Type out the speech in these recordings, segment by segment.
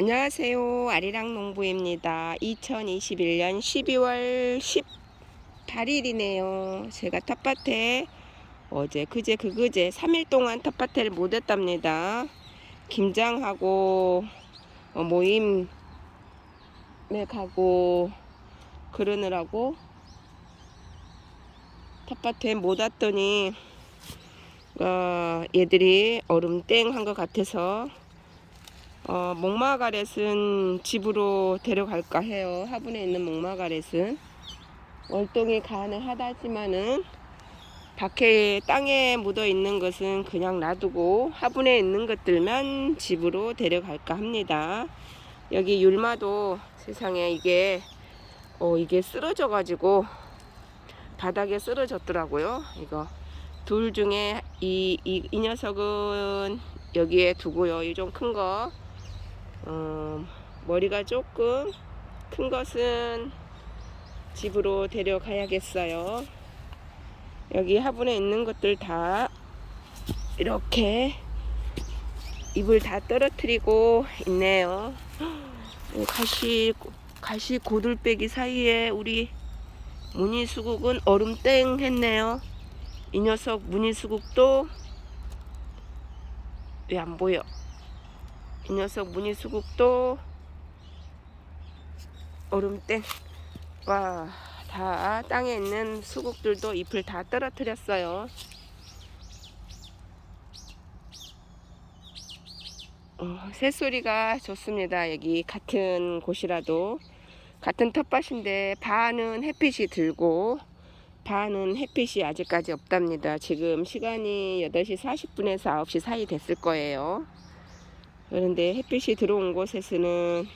안녕하세요. 아리랑 농부입니다. 2021년 12월 18일이네요. 제가 텃밭에 어제 그제 그그제 3일 동안 텃밭을 못 했답니다. 김장하고 어, 모임에 가고 그러느라고 텃밭에 못 왔더니 어, 얘들이 얼음 땡 한 것 같아서 어, 목마가렛은 집으로 데려갈까 해요. 화분에 있는 목마가렛은 월동이 가능하다지만은 밖에 땅에 묻어 있는 것은 그냥 놔두고 화분에 있는 것들만 집으로 데려갈까 합니다. 여기 율마도 세상에 이게 어, 이게 쓰러져 가지고 바닥에 쓰러졌더라고요. 이거 둘 중에 이, 이, 이 녀석은 여기에 두고요. 이 좀 큰 거. 어, 머리가 조금 큰 것은 집으로 데려가야겠어요. 여기 화분에 있는 것들 다 이렇게 잎을 다 떨어뜨리고 있네요. 어, 가시 가시 고들빼기 사이에 우리 무늬수국은 얼음땡 했네요. 이 녀석 무늬수국도 왜 안 보여? 이 녀석 무늬수국도 얼음땡. 와, 다 땅에 있는 수국들도 잎을 다 떨어뜨렸어요. 어, 새소리가 좋습니다. 여기 같은 곳이라도 같은 텃밭인데 반은 햇빛이 들고 반은 햇빛이 아직까지 없답니다. 지금 시간이 8시 40분에서 9시 사이 됐을 거예요. 그런데 햇빛이 들어온 곳에서는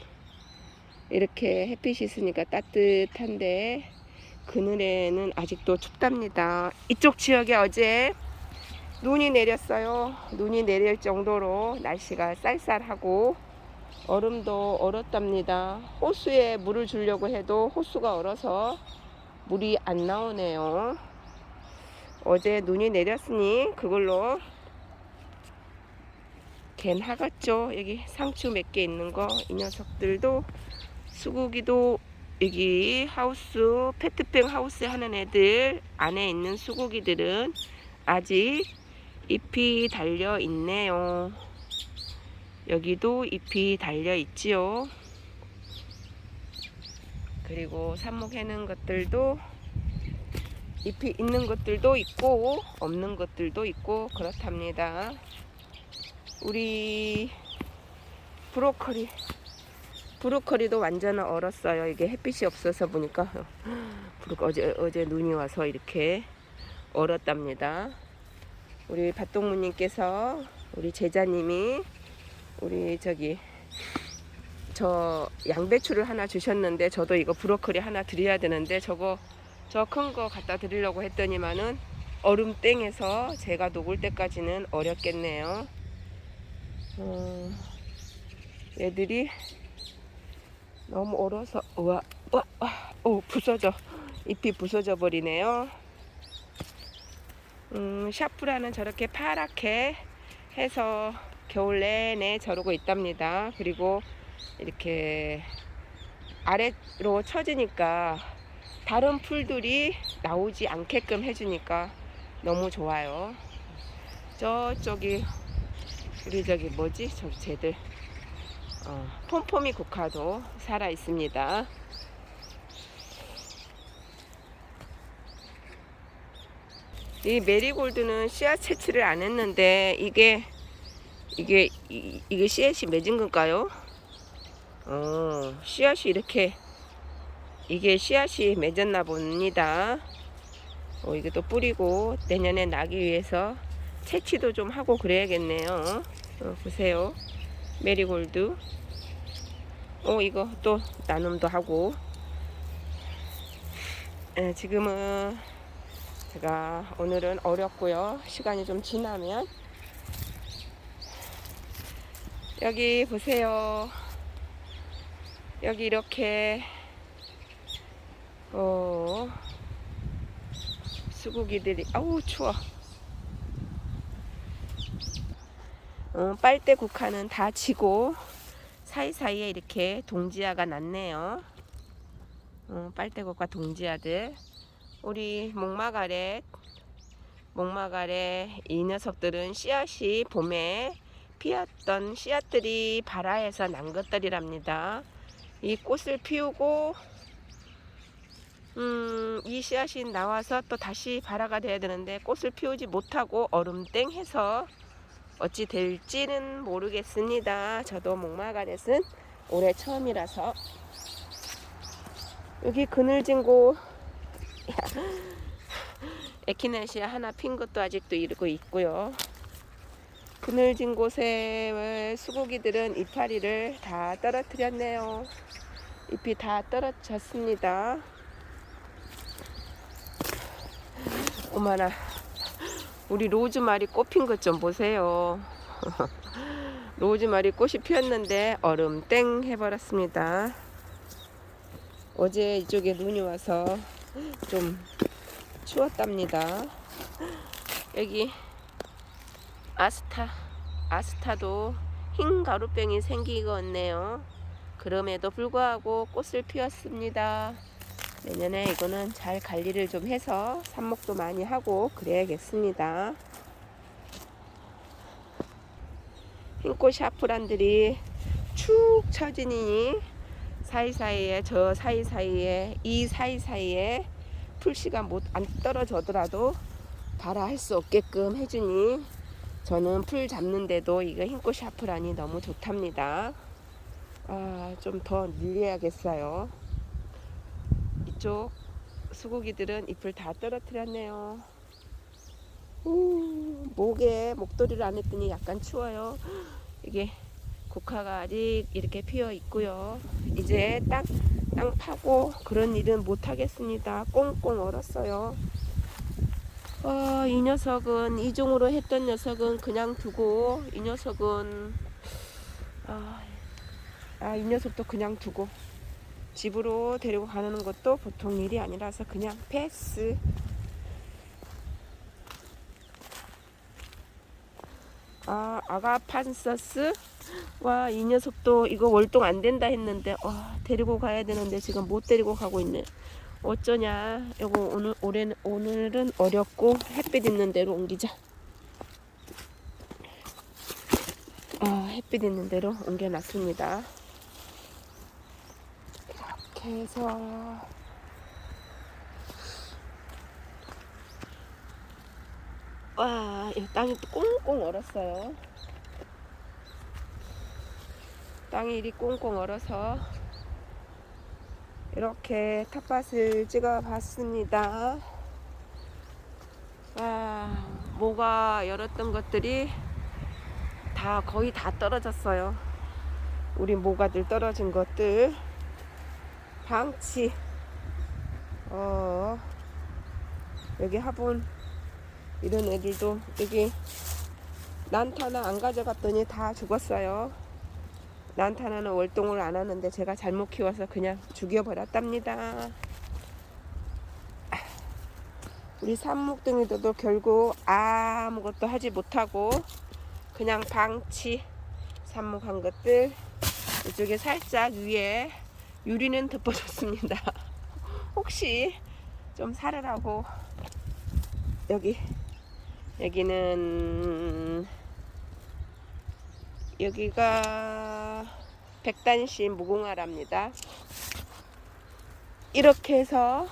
이렇게 햇빛이 있으니까 따뜻한데 그늘에는 아직도 춥답니다. 이쪽 지역에 어제 눈이 내렸어요. 눈이 내릴 정도로 날씨가 쌀쌀하고 얼음도 얼었답니다. 호수에 물을 주려고 해도 호수가 얼어서 물이 안 나오네요. 어제 눈이 내렸으니 그걸로 갠하 같죠? 여기 상추 몇 개 있는 거 이 녀석들도 수고기도 여기 하우스 페트병 하우스 하는 애들 안에 있는 수고기들은 아직 잎이 달려 있네요. 여기도 잎이 달려 있지요. 그리고 삽목 해는 것들도 잎이 있는 것들도 있고 없는 것들도 있고 그렇답니다. 우리 브로콜리 브로콜리도 완전 얼었어요. 이게 햇빛이 없어서 보니까 어제 어제 눈이 와서 이렇게 얼었답니다. 우리 밭동무님께서 우리 제자님이 우리 저기 저 양배추를 하나 주셨는데 저도 이거 브로콜리 하나 드려야 되는데 저거 저 큰 거 갖다 드리려고 했더니만은 얼음 땡에서 제가 녹을 때까지는 어렵겠네요. 어, 얘들이 너무 얼어서 우와 우와 오 부서져 잎이 부서져 버리네요. 음, 샤프라는 저렇게 파랗게 해서 겨울 내내 저러고 있답니다. 그리고 이렇게 아래로 쳐지니까 다른 풀들이 나오지 않게끔 해주니까 너무 좋아요. 저쪽이 우리 저기 뭐지? 저기 쟤들 어, 폼폼이 국화도 살아 있습니다. 이 메리골드는 씨앗 채취를 안 했는데 이게 이게 이, 이게 씨앗이 맺은 건가요? 어, 씨앗이 이렇게 이게 씨앗이 맺었나 봅니다. 어, 이게 또 뿌리고 내년에 나기 위해서 채취도 좀 하고 그래야겠네요. 어, 보세요. 메리골드. 어, 이거 또 나눔도 하고. 에, 지금은 제가 오늘은 어렵고요. 시간이 좀 지나면 여기 보세요. 여기 이렇게 어 수국이들이 아우 추워. 어, 빨대 국화는 다 지고 사이사이에 이렇게 동지아가 났네요. 어, 빨대꽃과 동지아들. 우리 목마가렛, 목마가렛 이 녀석들은 씨앗이 봄에 피었던 씨앗들이 발아에서 난 것들이랍니다. 이 꽃을 피우고 음, 이 씨앗이 나와서 또 다시 발아가 돼야 되는데 꽃을 피우지 못하고 얼음땡 해서 어찌 될지는 모르겠습니다. 저도 목마가렛은 올해 처음이라서 여기 그늘진 곳 에키네시아 하나 핀 것도 아직도 이러고 있고요. 그늘진 곳에 수고기들은 이파리를 다 떨어뜨렸네요. 잎이 다 떨어졌습니다. 어머나 우리 로즈마리 꽃 핀 것 좀 보세요. 로즈마리 꽃이 피었는데 얼음 땡 해버렸습니다. 어제 이쪽에 눈이 와서 좀 추웠답니다. 여기 아스타 아스타도 흰 가루병이 생기겠네요. 그럼에도 불구하고 꽃을 피웠습니다. 내년에 이거는 잘 관리를 좀 해서 삽목도 많이 하고 그래야겠습니다. 흰꽃 샤프란들이 축 처지니 사이사이에 저 사이사이에 이 사이사이에 풀씨가 못 안 떨어져더라도 발아 할 수 없게끔 해주니 저는 풀 잡는데도 이거 흰꽃 샤프란이 너무 좋답니다. 아, 좀 더 늘려야겠어요. 이쪽 수고기들은 잎을 다 떨어뜨렸네요. 우, 목에 목도리를 안 했더니 약간 추워요. 이게 국화가 아직 이렇게 피어 있고요. 이제 땅, 땅 파고 그런 일은 못 하겠습니다. 꽁꽁 얼었어요. 어, 이 녀석은 이종으로 했던 녀석은 그냥 두고 이 녀석은 아, 아, 이 녀석도 그냥 두고 집으로 데리고 가는 것도 보통 일이 아니라서 그냥 패스. 아, 아가 판서스? 와, 이 녀석도 이거 월동 안 된다 했는데, 와, 데리고 가야 되는데 지금 못 데리고 가고 있네. 어쩌냐. 이거 오늘, 올해는, 오늘은 어렵고 햇빛 있는 데로 옮기자. 아, 햇빛 있는 데로 옮겨놨습니다. 이렇게 해서 와, 이 땅이 또 꽁꽁 얼었어요. 땅이 이리 꽁꽁 얼어서 이렇게 텃밭을 찍어 봤습니다. 와, 모가 열었던 것들이 다 거의 다 떨어졌어요. 우리 모가들 떨어진 것들 방치 어 여기 화분 이런 애들도 여기 난타나 안 가져갔더니 다 죽었어요. 난타나는 월동을 안 하는데 제가 잘못 키워서 그냥 죽여버렸답니다. 우리 산목등이도 결국 아무것도 하지 못하고 그냥 방치 삽목한 것들 이쪽에 살짝 위에 유리는 덮어줬습니다. 혹시 좀 살으라고 여기 여기는 여기가 백단시 무궁화랍니다. 이렇게 해서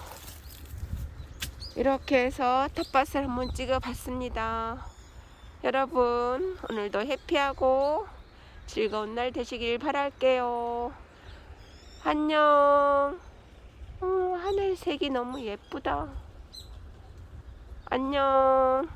이렇게 해서 텃밭을 한번 찍어 봤습니다. 여러분 오늘도 해피하고 즐거운 날 되시길 바랄게요. 안녕. 어, 하늘색이 너무 예쁘다. 안녕.